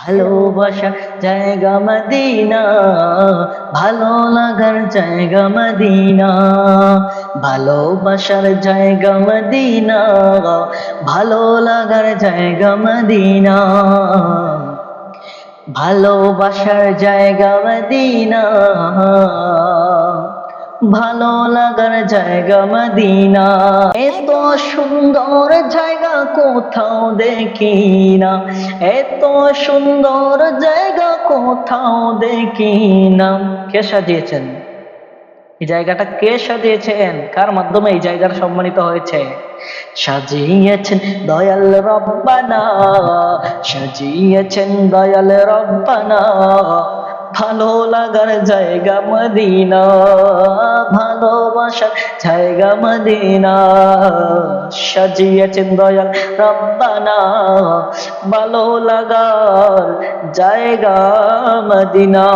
ভালোবাসার জায়গা মদিনা, ভালো লাগার জায়গা মদিনা, ভালোবাসার জায়গা মদিনা, ভালো লাগার জায়গা মদিনা, ভালোবাসার জায়গা মদিনা, ভালো লাগার জায়গা মদিনা। এত সুন্দর জায়গা কোথাও দেখি না এত সুন্দর জায়গা কোথাও দেখি না কে সাজিয়েছেন? এই জায়গাটা কে সাজিয়েছেন? কার মাধ্যমে এই জায়গার সম্মানিত হয়েছে? সাজিয়েছেন দয়াল রব্বানা। সাজিয়েছেন দয়াল রব্বানা। ভালো লাগার জায়গা মদিনা ভালোবাসার জায়গা মদিনা। সাজিয়েছেন দয়াল রব্বানা ভালো লাগার জায়গা মদিনা।